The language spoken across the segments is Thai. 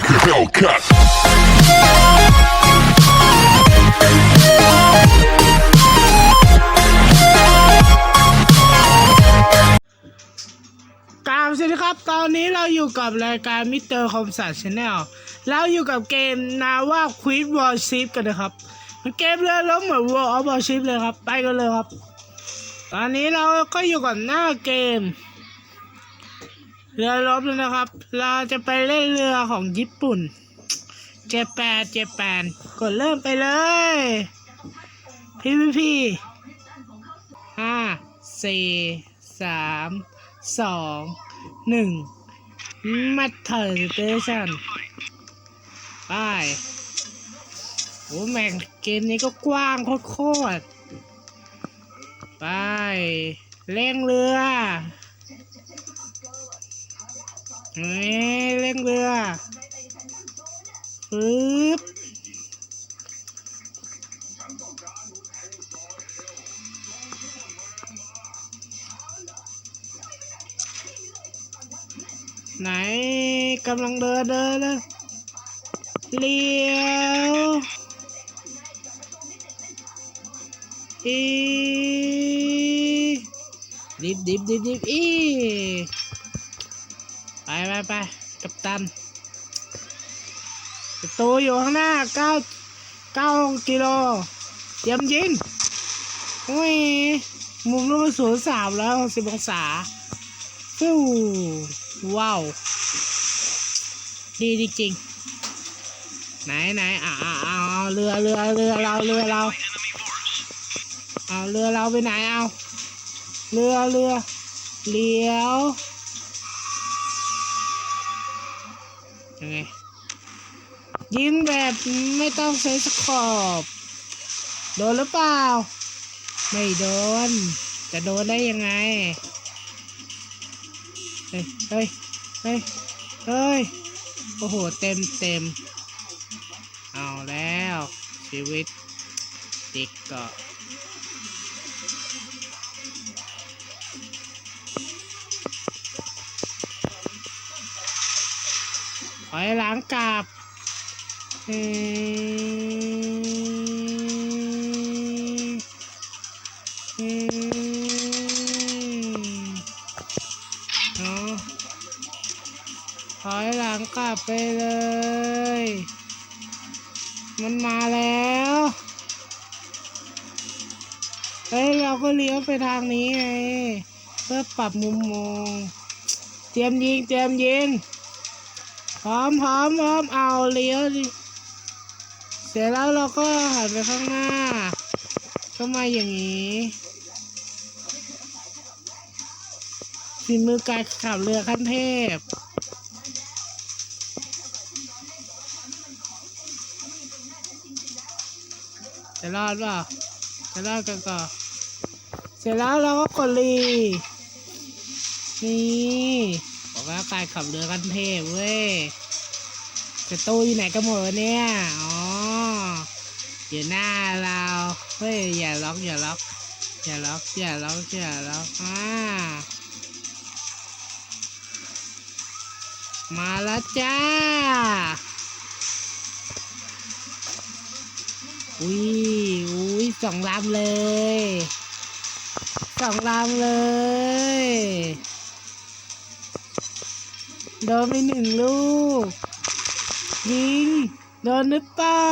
like a Hellcat. กราบสวัสดีครับ ตอนนี้เราอยู่กับรายการมิสเตอร์คอมสัตชาแนลเราอยู่กับเกมนาว่าควิดวอลชิพกันนะครับมันเกมเรือล้มเหมือนวอลวอลชิพเลยครับ ไปกันเลยครับ ตอนนี้เราก็อยู่กับหน้าเกม เรือรบแล้วนะครับ เราจะไปเล่นเรือของญี่ปุ่น เจแปนเจแปนกดเริ่มไปเลย พี่พี่พี่ห้าสี่สามสองหนึ่งมาเถอร์เตชันไปโอ้แม่งเกมนี้ก็กว้างโคตรไปเร่งเรือ เฮ้ยเร่งเรือปึ๊บไหนกำลังเดินเดินเลยเลี้ยวอีดิบดิบดิบดิบอี ไปไปไปกัปตันประตูอยู่ข้างหน้าเก้าเก้ากิโลเตรียมยิงอุ้ย มุมลูกศูนย์สามแล้วสิบองศาฟิวว้าว ดีจริงไหนไหนอ่าอ่าเอาเอาเรือเรือเรือเราเรือเราเอาเรือเราไปไหนเอา เรือเรือเลี้ยว ยังไงยิงแบบไม่ต้องใช้สกอบโดนหรือเปล่า ไม่โดน จะโดนได้ยังไง เฮ้ย เฮ้ย เฮ้ย เฮ้ย โอ้โห เต็มเต็ม เอาแล้ว ชีวิต ติกเกาะ ถอยหลังกลับเฮ้ยเฮ้ยเนาะถอยหลังกลับไปเลย มันมาแล้วเฮ้ยเราก็เลี้ยวไปทางนี้ไง เพื่อปรับมุมมอง เตรียมยิง เตรียมยิง พร้อมพร้อมพร้อมเอาเลี้ยวดิเสร็จแล้วเราก็หันไปข้างหน้าก็มาอย่างนี้ฝีมือการขับเรือขั้นเทพจะรอดเปล่าจะรอดกันก่อนเสร็จแล้วเราก็กดรีนี่ บอกว่าการขับเรือกันเทพเว้ยจะตู้อยู่ไหนกันหมดเนี่ย อ๋อ อยู่หน้าเรา เฮ้ย อย่าล็อก อย่าล็อก อย่าล็อก อย่าล็อก อย่าล็อกอ่ามาแล้วจ้า อุ้ยอุ้ยสองลำเลย สองลำเลย โดนไปหนึ่งลูก ยิง โดนหรือเปล่า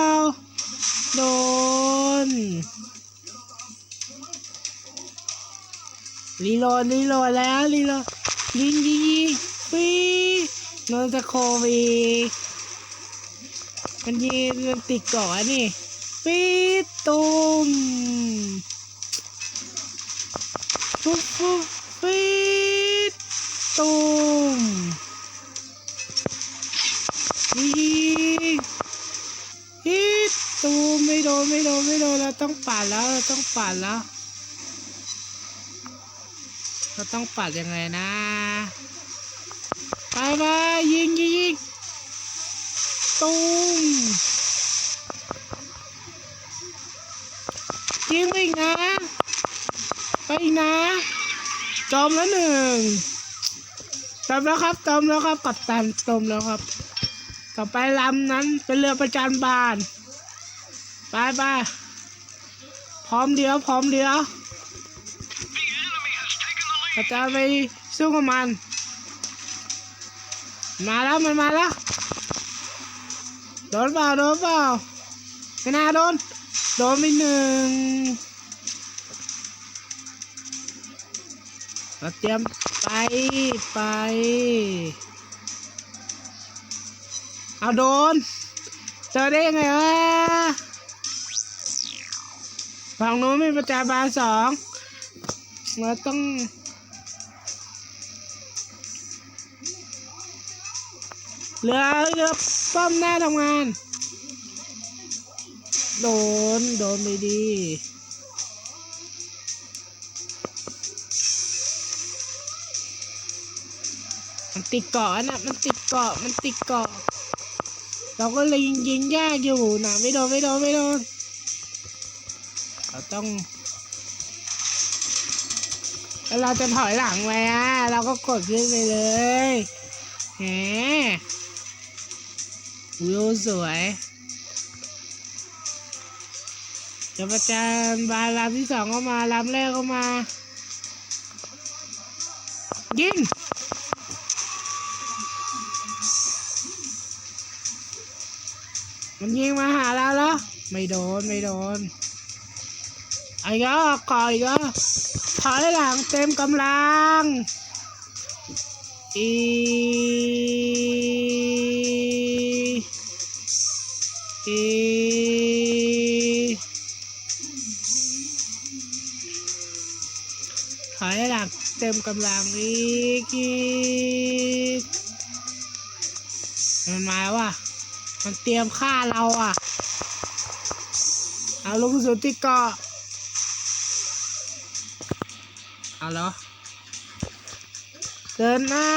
โดนรีโหลดรีโหลดแล้วรีโหลดยิงยิงยิงปีโดนจะโควิดมันยิงมันติดก่อนนี่ปีตุมฟุบฟุบปีตุม โดนไม่โดนไม่โดนเราต้องปัดแล้วเราต้องปัดแล้ว เราต้องปัดยังไงนะไปไปยิงยิงยิงตูมยิงไปอีกนะ ไปอีกนะ จอมแล้วหนึ่งจอมแล้วครับจอมแล้วครับ กัดตันจอมแล้วครับ ต่อไปลำนั้นเป็นเรือประจันบาน ไปไปพร้อมเดียว พร้อมเดียวเราจะไปสู้กับมัน มาแล้วมันมาแล้ว โดนเปล่าโดนเปล่าไม่น่าโดน โดนไปหนึ่งเราเตรียมไปไปเอาโดน เจอได้ยังไงวะ ฝั่งนู้นมีประจาบาลสองเราต้องเรือเรือป้อมหน้าทำงาน โดน โดนไปดีมันติดเกาะนะมันติดเกาะมันติดเกาะเราก็เลยยิงยิงยากอยู่นะไม่โดนไม่โดนไม่โดน เราต้องแล้วเราจะถอยหลังไหมอะเราก็กดขึ้นไปเลยแหมวิวสวยจะประจานบานลำที่สองก็มาลำแรกก็มา ยิงมันยิงมาหาเราแล้ว ไม่โดน ไม่โดน อ้ก็ก่อยก็ถอยหลังเต็มกำลัง อีอีถอยหลังเต็มกำลังอีกอีกมันมาว่ะมันเตรียมฆ่าเราอะ เอาลูกสุนที่เกาะ เอาเหรอเดินหน้า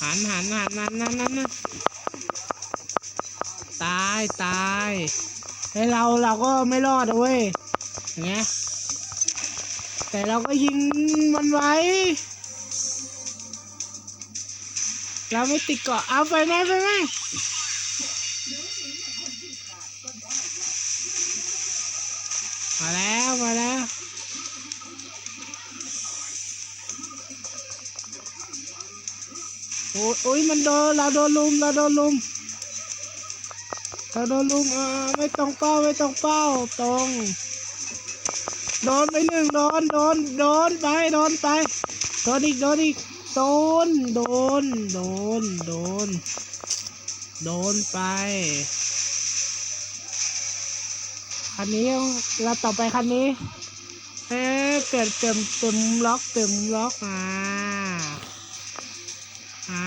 หันหันหันหันหันหันหันตายตายไอเราเราก็ไม่รอดอะเว้ยอย่างเงี้ยแต่เราก็ยิงมันไว้ เราไม่ติดเกาะเอาไปไหมไปไหมมาแล้วมาแล้วโอ้ยโอ้ยมันโดนเราโดนลุมเราโดนลุมเราโดนลุมอ่าไม่ตรงเป้าไม่ตรงเป้าตรงโดนไปหนึ่งโดนโดนโดนไปโดนไปโดนอีกโดนอีก โดน โดน โดน โดน โดนไป คันนี้เราต่อไปคันนี้ เอ๊ะเปลี่ยนเติมเติมล็อกเติมล็อกอ่าอ่า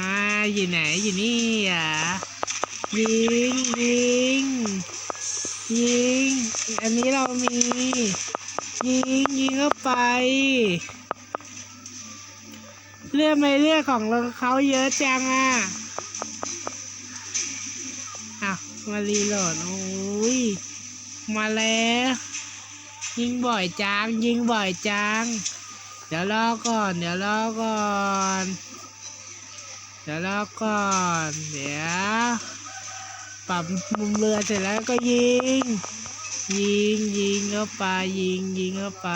อยู่ไหนอยู่นี่อะยิงยิงยิง อันนี้เรามี ยิงยิงเข้าไป เลือดไม่เลือดของเขาเยอะจังอะอะมารีโหลดโอ้ยมาแล้ว ยิงบ่อยจัง ยิงบ่อยจัง เดี๋ยวรอก่อน เดี๋ยวรอก่อน เดี๋ยวรอก่อน เดี๋ยวปรับมุมเรือเสร็จแล้วก็ยิง ยิงยิงเข้าไปยิงยิงเข้าไป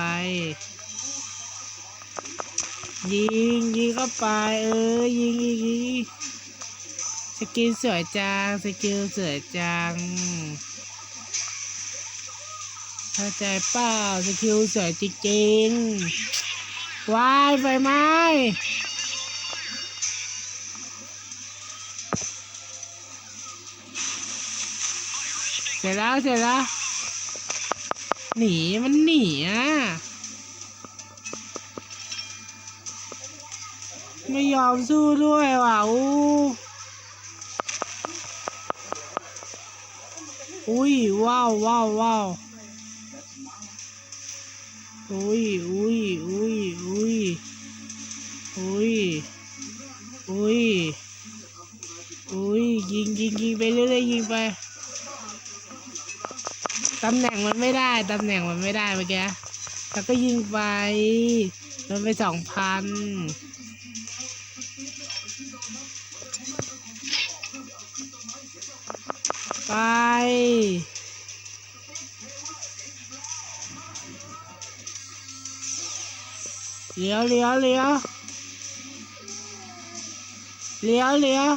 ยิงยิงเข้าไป เออยิงยิงยิงสกิลสวยจังสกิลสวยจังเข้าใจเปล่าสกิลสวยจริงๆวายไฟไหม้เสร็จแล้วเสร็จแล้วหนีมันหนีอะ ไม่ยอมสู้ด้วยว่ะอู้อุ้ยว้าวว้าวว้าวอุ้ยอุ้ยอุ้ยอุ้ยอุ้ยอุ้ยอุ้ยยิงยิงยิงไปเรื่อยๆยิงไปตำแหน่งมันไม่ได้ตำแหน่งมันไม่ได้เมื่อกี้แล้วก็ยิงไปโดนไปสองพัน ไป เลี้ยวเลี้ยวเลี้ยวเลี้ยวเลี้ยว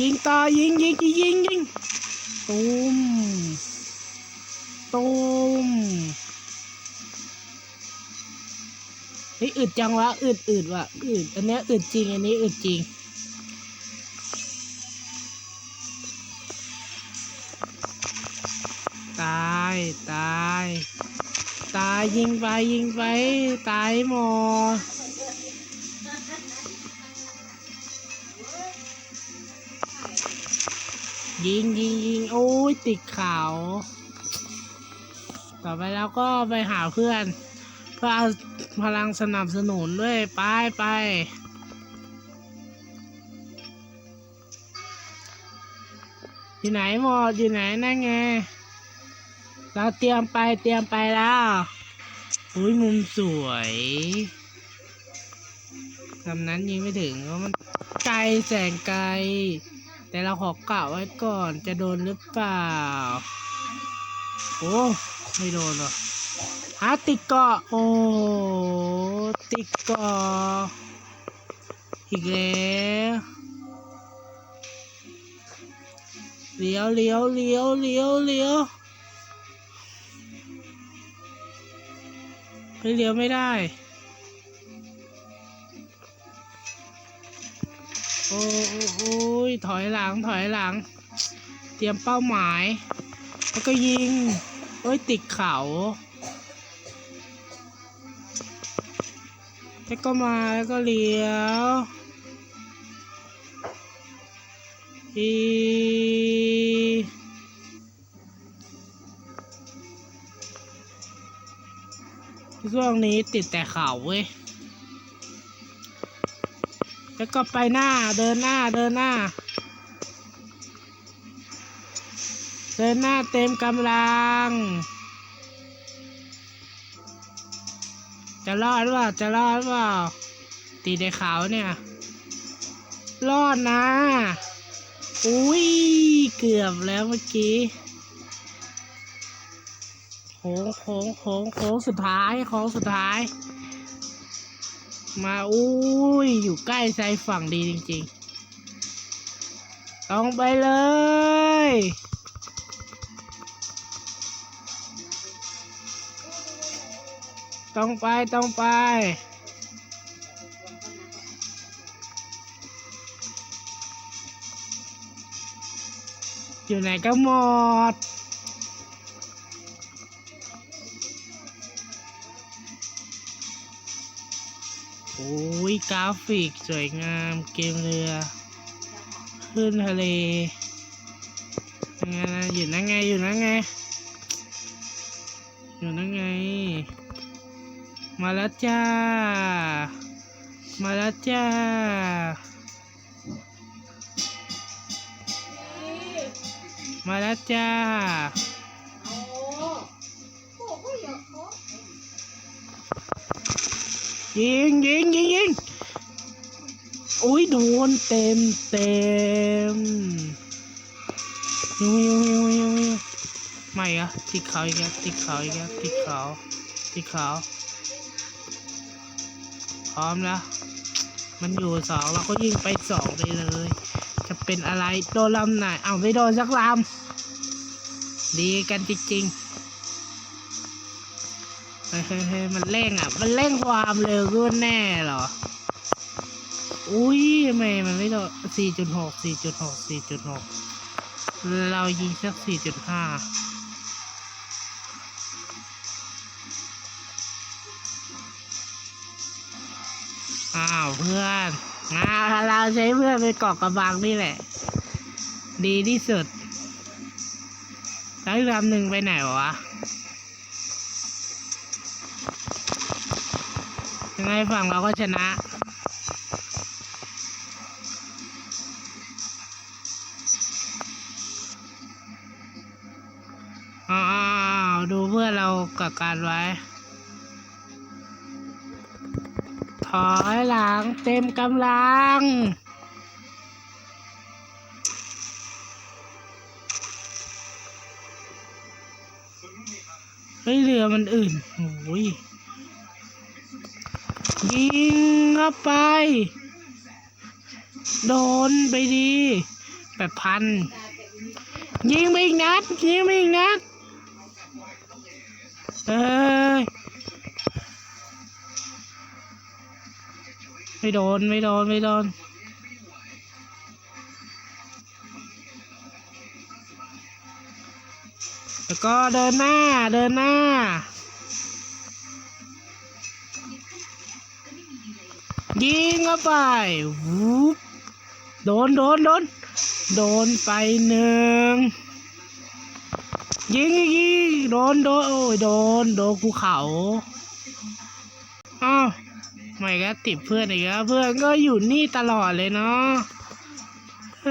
ยิงต่อยิงยิงยิงยิงยิงตูมตูมเฮ้ยอึดจังวะอึดอึดวะอึดอันนี้อึดจริง อันนี้อึดจริง ตายตาย ตายยิงไปยิงไป ตายหมดยิงยิงยิงโอ้ยติดเขาต่อไปแล้วก็ไปหาเพื่อน เพื่อเอาพลังสนับสนุนด้วย ไปไปอยู่ไหนหมดอยู่ไหนนั่นไง เราเตรียมไปเตรียมไปแล้วอุ้ยมุมสวยลำนั้นยิงไม่ถึงเพราะมันไกลแสงไกล แต่เราขอกะไว้ก่อนจะโดนหรือเปล่า โอ้ไม่โดนหรอกหาติดเกาะโอ้ติดเกาะอีกแล้วเลี้ยวเลี้ยวเลี้ยวเลี้ยวเลี้ยว เลี้ยวไม่ได้ โอ้โอ้โอ้ยถอยหลังถอยหลัง เตรียมเป้าหมาย แล้วก็ยิงโอ้ยติดเขาแล้วก็มาแล้วก็เลี้ยวอี ช่วงนี้ติดแต่เขาเว้ย แล้วก็ไปหน้าเดินหน้าเดินหน้า เดินหน้าเต็มกำลัง จะรอดหรือเปล่าจะรอดหรือเปล่าตีในเขาเนี่ย รอดนะ อุ้ยเกือบแล้วเมื่อกี้ โค้งโค้งโค้งโค้งสุดท้ายโค้งสุดท้าย มาอุ้ยอยู่ใกล้ชายฝั่งดีจริงๆต้องไปเลยต้องไปต้องไป อยู่ไหนก็หมด โอ้ยกราฟิกสวยงามเกมเรือ ขึ้นทะเลยังไงนะอยู่นั่งไงอยู่นั่งไง อยู่นั่งไง มาแล้วจ้า มาแล้วจ้ามาแล้วจ้า ยิงยิงยิงยิงอุ้ยโดนเต็มเต็มยิงยิงยิงยิงยิงไม่อะติดเขาอีกแล้วติดเขาอีกแล้วติดเขาติดเขาพร้อมแล้วมันอยู่สองเราก็ยิงไปสองไปเลย จะเป็นอะไรโดนลำไหนเอาไม่โดนสักลำดีกันจริงๆ เฮ้ยเฮ้ยมันเร่งอะ มันเร่งความเร็วขึ้นแน่หรอ อุ้ยทำไมมันไม่โดนสี่จุดหกสี่จุดหกสี่จุดหกเรายิงสักสี่จุดห้าอ้าวเพื่อนอ่าวเราใช้เพื่อนไปเกาะกระบังนี่แหละ ดีที่สุดแล้วอีกลำหนึ่งไปไหนวะ ยังไงฝั่งเราก็ชนะ อ้าวดูเพื่อเรากกับการไว้ ถอยหลังเต็มกำลังเฮ้ยเรือมันอื่นโอ้ย ยิงเข้าไป โดนไปดีแปดพัน ยิงไปอีกนัด ยิงไปอีกนัด เอ้ยไม่โดน ไม่โดน ไม่โดนแล้วก็เดินหน้าเดินหน้า ยิงเข้าไปวูบโดนโดนโดนโดนไปหนึ่งยิงยิงโดนโดนโอ้ยโดนโดนภูเขาอ้าวไม่ก็ติดเพื่อนอีกแล้วเพื่อนก็อยู่นี่ตลอดเลยเนาะเอ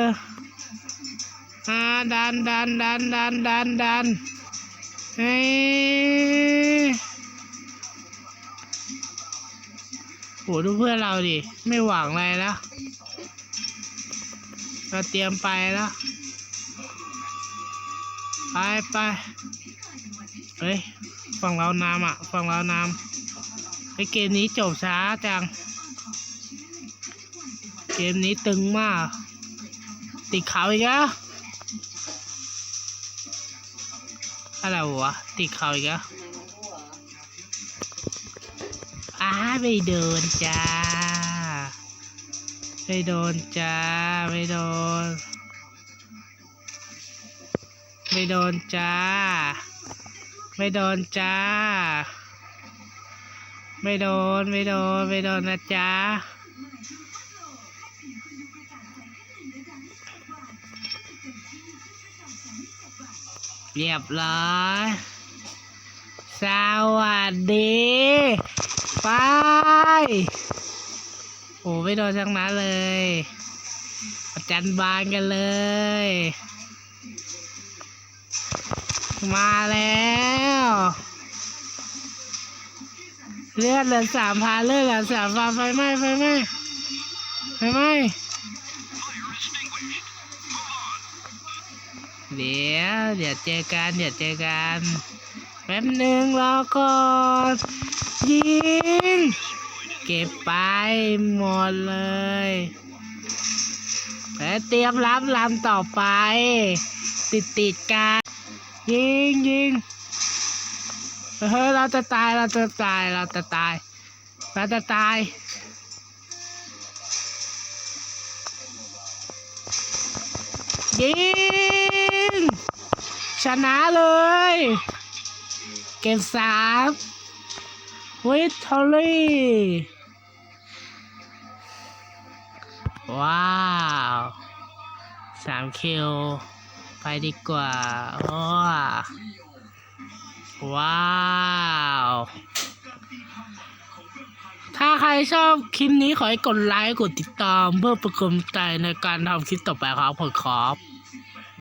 ออ่าดันดันดันดันดันดันเฮ้ โหดูเพื่อนเราดิ ไม่หวังอะไรแล้ว เราเตรียมไปแล้ว ไปไปเฮ้ย ฝั่งเรานำอะ ฝั่งเรานำไอเกมนี้จบช้าจัง เกมนี้ตึงมาก ติดเขาอีกแล้วอะไรวะ ติดเขาอีกแล้ว อ้าไม่โดนจ้า ไม่โดนจ้า ไม่โดน ไม่โดนจ้า ไม่โดนจ้า ไม่โดน ไม่โดน ไม่โดนนะจ้าเรียบร้อย สวัสดี ไป โอ้ไม่โดนทั้งนั้นเลยประจันบานกันเลย มาแล้ว เลือดเหลือสามพันเลือดเหลือสามพันไฟไหม้ไฟไหม้ไฟไหม้เดี๋ยวเดี๋ยวเจอกันเดี๋ยวเจอกันแป๊บหนึ่งรอก่อน ยิง เก็บไปหมดเลยแล้วเตรียมรับลำต่อไป ติดติดๆกันยิงยิงเฮ้ยเราจะตายเราจะตายเราจะตายเราจะตายยิงชนะเลย เก็บสาม วิทอรี่ว้าวสามคิวไปดีกว่าว้าว้าวถ้าใครชอบคลิปนี้ขอให้กดไลค์กดติดตามเพื่อเป็นกำลังใจในการทำคลิปต่อไปครับผมครับ